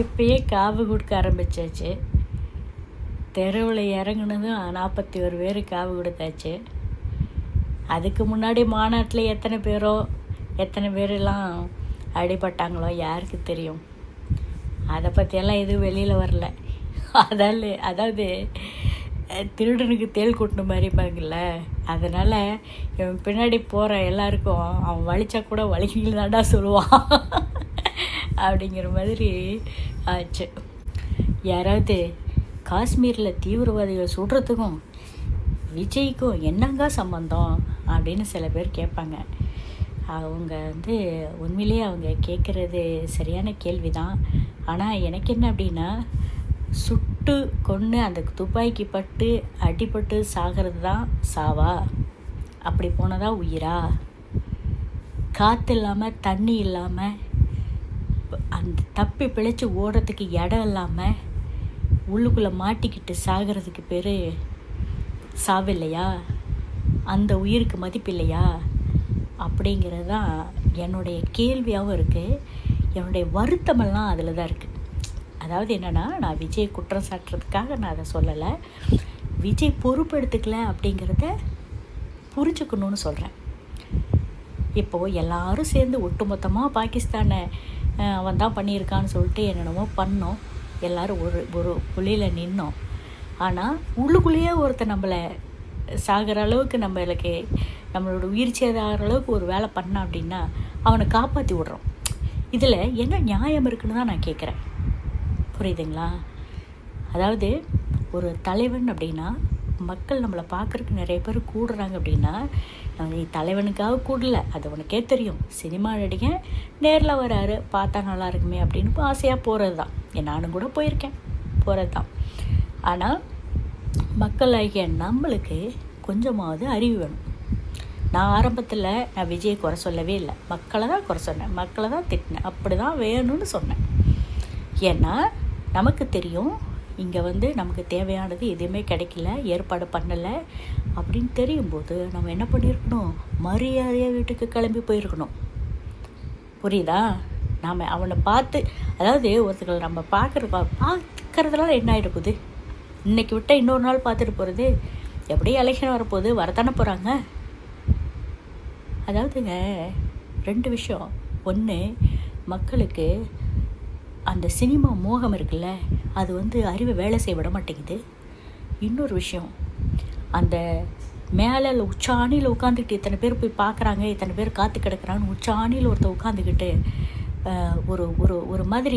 இப்பயே காவு கொடுக்க ஆரம்பிச்சாச்சு. தெருவில் இறங்குனதும் நாற்பத்தி ஒரு பேர் காவு கொடுத்தாச்சு. அதுக்கு முன்னாடி மாநாட்டில் எத்தனை பேரோ எத்தனை பேரெல்லாம் அடிபட்டாங்களோ யாருக்கு தெரியும். அதை பற்றியெல்லாம் எதுவும் வெளியில் வரல. அதால் அதாவது திருடனுக்கு தேள் கூட்டின மாதிரிப்பாங்கல்ல அதனால் இவன் பின்னாடி போகிற எல்லாருக்கும் அவன் வலிச்சா கூட வலிக்கல சொல்லுவான். அப்படிங்கிற மாதிரி ஆச்சு. யாராவது காஷ்மீரில் தீவிரவாதிகள் சுடுறதுக்கும் விஜய்க்கும் என்னங்க சம்பந்தம் அப்படின்னு சில பேர் கேட்பாங்க. அவங்க வந்து உண்மையிலேயே அவங்க கேட்குறது சரியான கேள்வி தான் ஆனால் எனக்கு என்ன அப்படின்னா சுட்டு கொன்று அந்த துப்பாக்கி பட்டு அடிபட்டு சாகிறது தான் சாவா? அப்படி போனதா உயிரா? காற்று இல்லாமல் தண்ணி இல்லாமல் அந்த தப்பி பிழைச்சி ஓடுறதுக்கு இடம் இல்லாமல் உள்ளுக்குள்ளே மாட்டிக்கிட்டு சாகிறதுக்கு பேர் சாவில்லையா? அந்த உயிருக்கு மதிப்பு இல்லையா? அப்படிங்கிறது தான் என்னுடைய கேள்வியாகவும் இருக்குது என்னுடைய வருத்தமெல்லாம் அதில் தான் இருக்குது அதாவது என்னென்னா நான் விஜய் குற்றம் சாட்டுறதுக்காக நான் அதை சொல்லலை. விஜய் பொறுப்பெடுத்துக்கல அப்படிங்கிறத புரிஞ்சுக்கணும்னு சொல்கிறேன் இப்போது எல்லாரும் சேர்ந்து ஒட்டுமொத்தமாக பாகிஸ்தானை அவன் தான் பண்ணியிருக்கான்னு சொல்லிட்டு என்னென்னமோ பண்ணோம். எல்லாரும் ஒரு ஒரு புள்ளியில் நின்னோம். ஆனால் உள்ளுக்குள்ளேயே ஒருத்தன் நம்மளை சாகிற அளவுக்கு நம்மளுக்கு நம்மளோட உயிர் சேதாகிற அளவுக்கு ஒரு வேலை பண்ணான் அப்படின்னா அவனை காப்பாற்றி விடுறோம். இதில் என்ன நியாயம் இருக்குன்னு தான் நான் கேட்குறேன் புரியுதுங்களா? அதாவது ஒரு தலைவன் அப்படின்னா மக்கள் நம்மளை பார்க்குறக்கு நிறைய பேர் கூடுறாங்க அப்படின்னா நீ தலைவனுக்காக கூடல அது உனக்கே தெரியும். சினிமா நடிகன் நேரில் வராரு பார்த்தா நல்லா இருக்குமே அப்படின்னு ஆசையாக போகிறது தான் நானும் கூட போயிருக்கேன். போகிறது தான் ஆனால் மக்களாகிய நம்மளுக்கு கொஞ்சமாவது அறிவு வேணும். நான் ஆரம்பத்தில் நான் விஜயை குறை சொல்லவே இல்லை. மக்களை தான் குறை சொன்னேன். மக்களை தான் திட்டினேன். அப்படி தான் வேணும்னு சொன்னேன். ஏன்னா நமக்கு தெரியும் இங்கே வந்து நமக்கு தேவையானது எதுவுமே கிடைக்கல ஏற்பாடு பண்ணலை அப்படின்னு தெரியும் போது நம்ம என்ன பண்ணியிருக்கணும்? மரியாதையாக வீட்டுக்கு கிளம்பி போயிருக்கணும். புரியுதா? நாம் அவனை பார்த்து அதாவது ஒருத்தங்களை நம்ம பார்க்குற பார்க்கறதுனால என்ன ஆகிட போகுது? இன்னைக்கு விட்டால் இன்னொரு நாள் பார்த்துட்டு போகிறது எப்படியும் எலெக்ஷன் வரப்போகுது வரத்தானே போகிறாங்க அதாவதுங்க ரெண்டு விஷயம். ஒன்று மக்களுக்கு அந்த சினிமா மோகம் இருக்குல்ல அது வந்து அறிவை வேலை செய்ய விட மாட்டேங்குது. இன்னொரு விஷயம் அந்த மேலே உச்சாணியில் உட்காந்துக்கிட்டு இத்தனை பேர் போய் பார்க்குறாங்க இத்தனை பேர் காத்து கிடக்குறான்னு உச்சாணியில் ஒருத்தர் உட்காந்துக்கிட்டு ஒரு ஒரு ஒரு மாதிரி